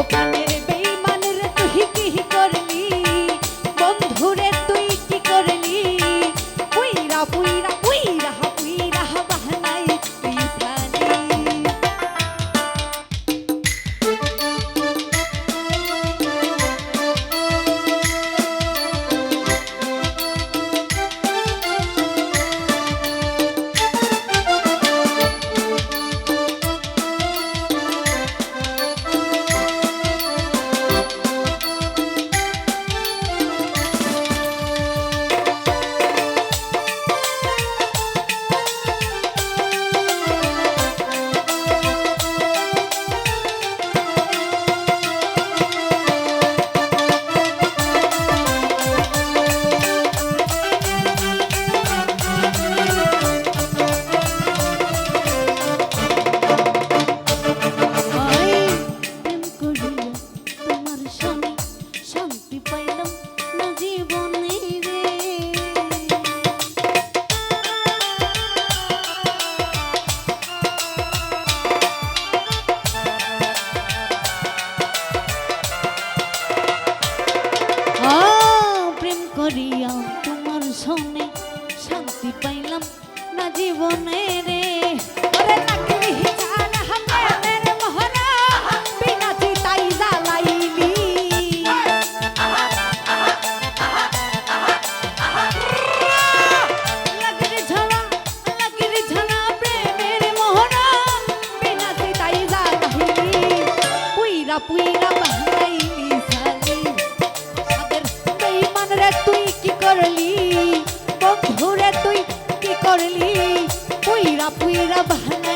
Okay. শান্তি পাইলাম না জীবনে রে। ওরে লাগলি ছাড়া হাতে পুইরা ভালা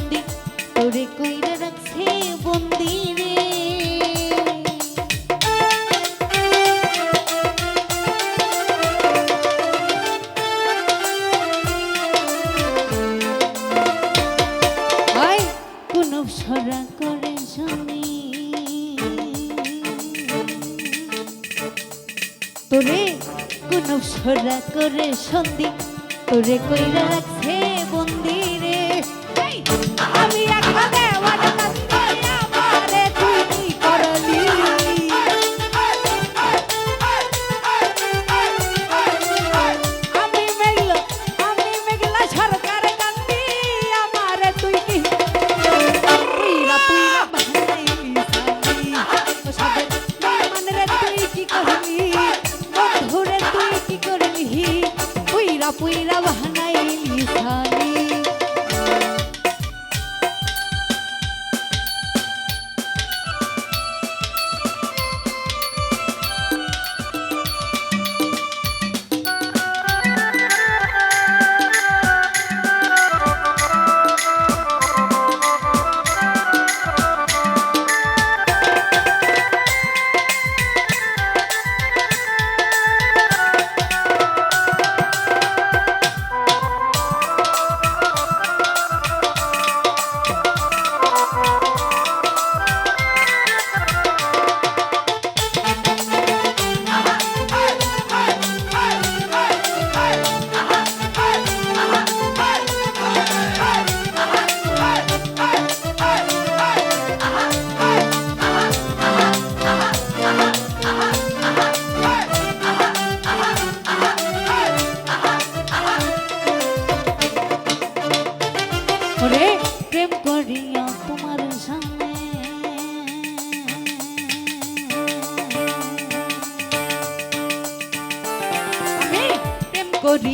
বন্দি তোরে কইরা রাখছে বন্দি রে সরা করে জানি তোরে কোন সরা করে সন্ধি তোরে কইরা রাখছে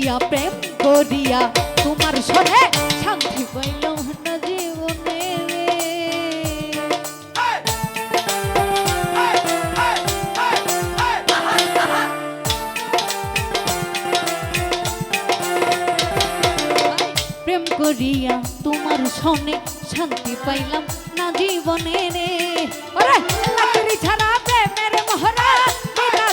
করিয়া প্রেম করিয়া তোমার সরে শান্তি পাইল না জীবনে। প্রেম করিয়া তোমার সনে শান্তি পাইলাম না জীবনে রে। ছাড়া প্রেমের মহরা বিনা